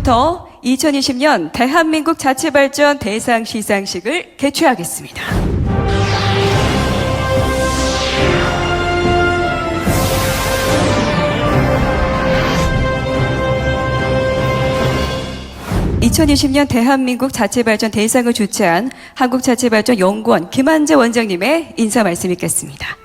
지금부터 2020년 대한민국 자치발전 대상 시상식을 개최하겠습니다. (2020년) 대한민국 자치발전 대상을 주최한 한국자치발전연구원 김한재 원장님의 인사 말씀 있겠습니다.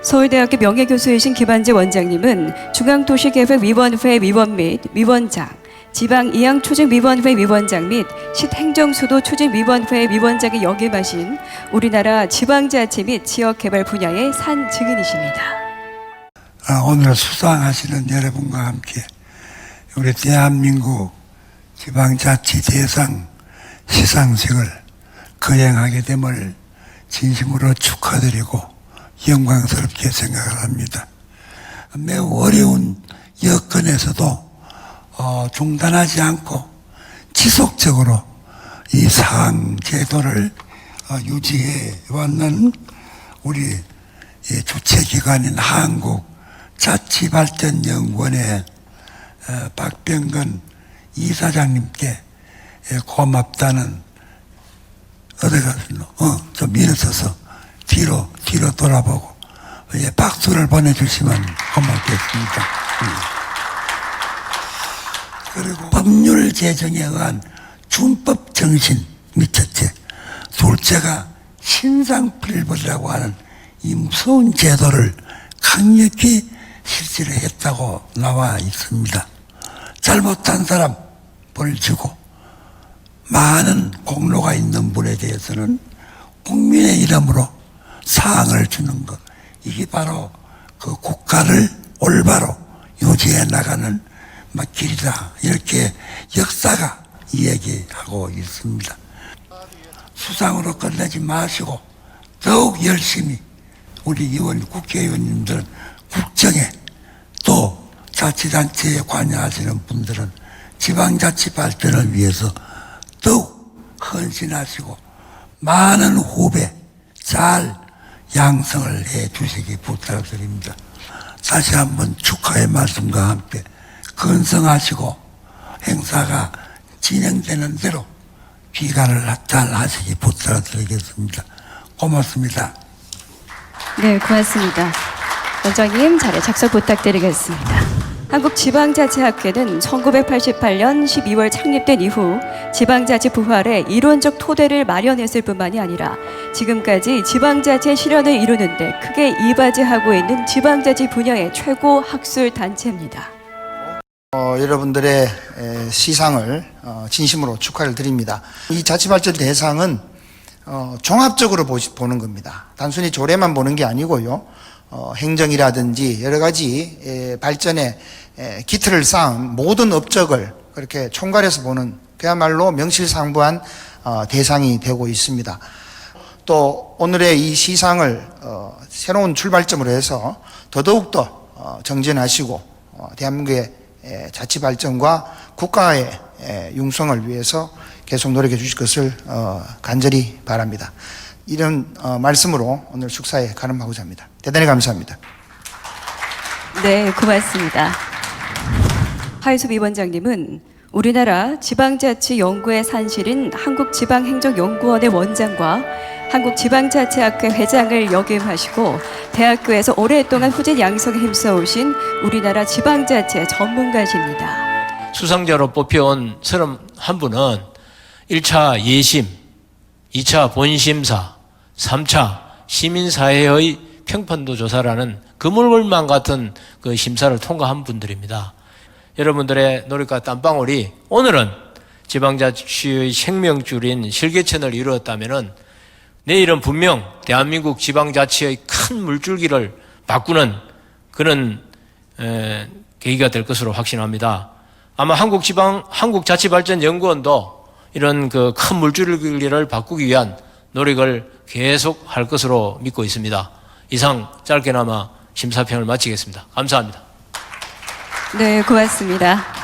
서울대학교 명예교수이신 김한재 원장님은 중앙도시계획위원회 위원 및 위원장, 지방 이양초증위원회 위원장 및 시행정수도 추진위원회 위원장에 역임하신 우리나라 지방자치 및 지역개발 분야의 산 증인이십니다. 아, 오늘 수상하시는 여러분과 함께 우리 대한민국 지방자치 대상 시상식을 거행하게 됨을 진심으로 축하드리고 영광스럽게 생각을 합니다. 매우 어려운 여건에서도 어, 중단하지 않고 지속적으로 이상 제도를 어, 유지해 왔는 우리 이 주체기관인 한국 자치발전연구원의 어, 박병근 이사장님께 예, 고맙다는 어디 갔노? 어, 좀 일어서서 뒤로 뒤로 돌아보고 예, 박수를 보내주시면 고맙겠습니다. 음. 그리고 법률 제정에 의한 준법 정신 및 첫째, 둘째가 신상필벌이라고 하는 이 무서운 제도를 강력히 실시를 했다고 나와 있습니다. 잘못한 사람 벌 주고 많은 공로가 있는 분에 대해서는 국민의 이름으로 사항을 주는 것 이게 바로 그 국가를 올바로 유지해 나가는 막 길이다 이렇게 역사가 이야기하고 있습니다. 수상으로 끝내지 마시고 더욱 열심히 우리 의원 국회의원님들은 국정에 또 자치단체에 관여하시는 분들은 지방자치 발전을 위해서 더욱 헌신하시고 많은 후배 잘 양성을 해 주시기 부탁드립니다. 다시 한번 축하의 말씀과 함께 건성하시고 행사가 진행되는 대로 귀가를 잘 하시기 부탁드리겠습니다. 고맙습니다. 네, 고맙습니다. 원장님 자리 작성 부탁드리겠습니다. 한국지방자치학회는 1988년 12월 창립된 이후 지방자치 부활에 이론적 토대를 마련했을 뿐만이 아니라 지금까지 지방자치 실현을 이루는데 크게 이바지하고 있는 지방자치 분야의 최고 학술 단체입니다. 어, 여러분들의 에, 시상을 어, 진심으로 축하를 드립니다. 이 자치발전 대상은 어, 종합적으로 보시, 보는 겁니다. 단순히 조례만 보는 게 아니고요. 어, 행정이라든지 여러 가지 에, 발전의 에, 기틀을 쌓은 모든 업적을 그렇게 총괄해서 보는 그야말로 명실상부한 어, 대상이 되고 있습니다. 또 오늘의 이 시상을 어, 새로운 출발점으로 해서 더더욱더 어, 정진하시고 어, 대한민국의 에, 자치 발전과 국가의 에, 융성을 위해서 계속 노력해 주실 것을 어, 간절히 바랍니다. 이런 어, 말씀으로 오늘 축사에 가름하고자 합니다. 대단히 감사합니다. 네, 고맙습니다. 하유섭 위원장님은 우리나라 지방자치 연구의 산실인 한국지방행정연구원의 원장과 한국지방자치학회 회장을 역임하시고 대학교에서 오랫동안 후진 양성에 힘써오신 우리나라 지방자치의 전문가십니다. 수상자로 뽑혀온 31분은 1차 예심, 2차 본심사, 3차 시민사회의 평판도 조사라는 그물만 같은 그 심사를 통과한 분들입니다. 여러분들의 노력과 땀방울이 오늘은 지방자치의 생명줄인 실개천을 이루었다면 내일은 분명 대한민국 지방자치의 큰 물줄기를 바꾸는 그런 에, 계기가 될 것으로 확신합니다. 아마 한국지방 한국자치발전연구원도 이런 그 큰 물줄기를 바꾸기 위한 노력을 계속 할 것으로 믿고 있습니다. 이상 짧게나마 심사평을 마치겠습니다. 감사합니다. 네, 고맙습니다.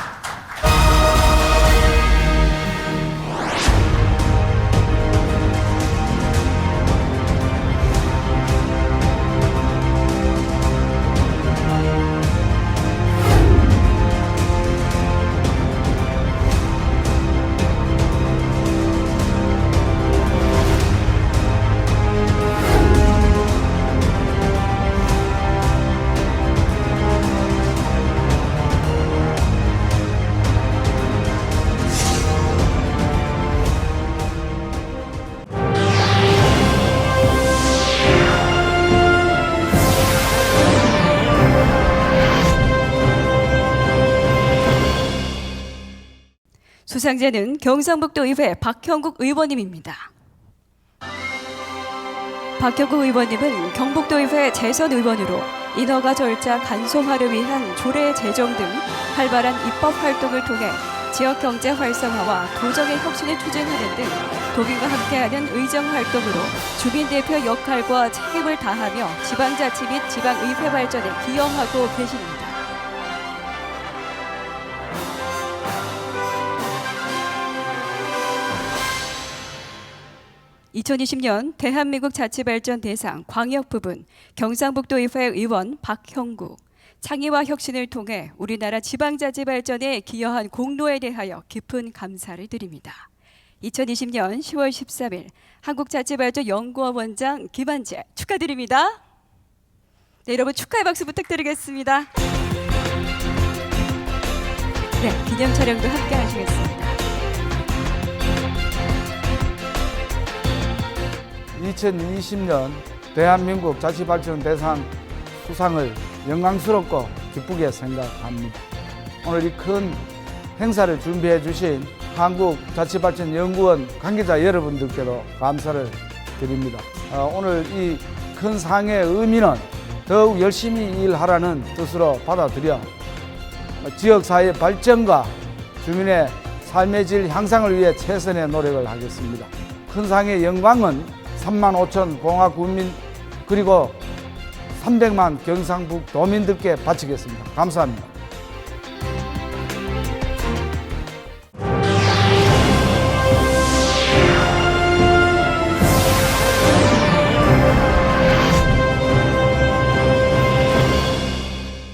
수상자는 경상북도 의회 박형국 의원님입니다. 박형국 의원님은 경북도 의회 재선 의원으로 인허가 절차 간소화를 위한 조례 제정 등 활발한 입법 활동을 통해 지역 경제 활성화와 도정의 혁신을 추진하는 등 도민과 함께하는 의정 활동으로 주민 대표 역할과 책임을 다하며 지방자치 및 지방의회 발전에 기여하고 계십니다. (2020년) 대한민국 자치발전 대상 광역 부분 경상북도의회 의원 박형구 창의와 혁신을 통해 우리나라 지방자치 발전에 기여한 공로에 대하여 깊은 감사를 드립니다. 2020년 10월 13일 한국자치발전 연구원 원장 김한재 축하드립니다. 네, 여러분 축하의 박수 부탁드리겠습니다. 네, 기념 촬영도 함께 하시겠습니다. 2020년 대한민국 자치발전 대상 수상을 영광스럽고 기쁘게 생각합니다. 오늘 이 큰 행사를 준비해 주신 한국자치발전연구원 관계자 여러분들께도 감사를 드립니다. 어, 오늘 이 큰 상의 의미는 더욱 열심히 일하라는 뜻으로 받아들여 지역사회 발전과 주민의 삶의 질 향상을 위해 최선의 노력을 하겠습니다. 큰 상의 영광은 3만 5천 봉화 군민 그리고 300만 경상북 도민들께 바치겠습니다. 감사합니다.